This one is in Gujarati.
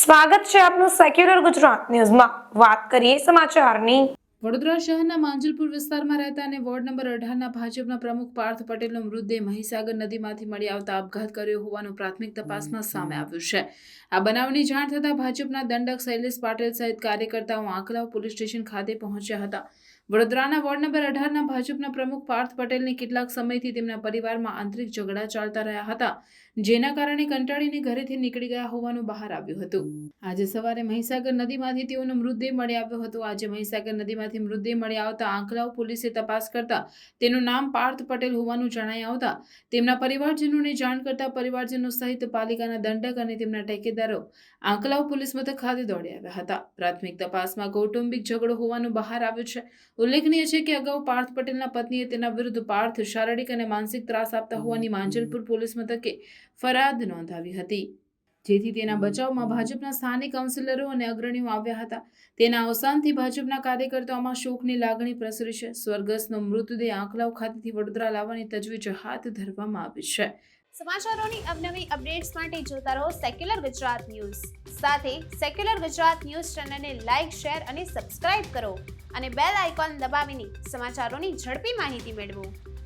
સ્વાગત છે આપનું સેક્યુલર ગુજરાત ન્યૂઝમાં. વાત કરીએ સમાચારની. વડોદરા શહેરના માંજલપુર વિસ્તારમાં રહેતા અને વોર્ડ નંબર અઢારના ભાજપના પ્રમુખ પાર્થ પટેલનો મૃતદેહ મહીસાગર નદીમાંથી મળી આવતા આપઘાત કર્યો હોવાનું પ્રાથમિક તપાસમાં સામે આવ્યું છે. આ બનાવની જાણ થતાં ભાજપના દંડક શૈલેષ પાટીલ સહિત કાર્યકર્તાઓ આંકલાવ પોલીસ સ્ટેશન ખાતે પહોંચ્યા હતા. વડોદરાના વોર્ડ નંબર અઢારના ભાજપના પ્રમુખ પાર્થ પટેલને કેટલાક સમયથી તેમના પરિવારમાં આંતરિક ઝઘડા ચાલતા રહ્યા હતા, જેના કારણે કંટાળીને ઘરેથી નીકળી ગયા હોવાનું બહાર આવ્યું હતું. આજે સવારે મહીસાગર નદીમાંથી તેઓનો મૃતદેહ મળી આવ્યો હતો. આજે મહીસાગર નદીમાંથી મૃતદેહ મળી આવતા આંકલાવ પોલીસે તપાસ કરતા તેનું નામ પાર્થ પટેલ હોવાનું જણાઈ આવતા તેમના પરિવારજનોને જાણ કરતા પરિવારજનો સહિત પાલિકાના દંડક અને તેમના ટેકેદારો આંકલાવ પોલીસ મથક ખાતે દોડી આવ્યા હતા. પ્રાથમિક તપાસમાં કૌટુંબિક ઝઘડો હોવાનું બહાર આવ્યું છે. ઉલ્લેખનીય છે કે અગાઉ પાર્થ પટેલના પત્નીએ તેના વિરુદ્ધ પાર્થ શારીરિક અને માનસિક ત્રાસ આપતા હોવાની માંજલપુર પોલીસ મથકે ફરિયાદ નોંધાવી હતી. જેથી તેના બચાવમાં ભાજપના સ્થાનિક કાઉન્સિલરો અને અગ્રણીઓ આવ્યા હતા. તેના અવસાનથી ભાજપના કાર્યકર્તાઓમાં શોકની લાગણી પ્રસરી છે. સ્વર્ગસ્થનો મૃતદેહ આંકલાવ ખાતેથી વડોદરા લાવવાની તજવીજ હાથ ધરવામાં આવી છે. સમાચારોની અવનવી અપડેટ્સ માટે જોતા રહો સેક્યુલર ગુજરાત ન્યૂઝ સાથે સેક્યુલર ગુજરાત ન્યૂઝ ચેનલને લાઇક શેર અને સબસ્ક્રાઇબ કરો. અને બેલ આઇકોન દબાવીને સમાચારોની ઝડપી માહિતી મેળવો.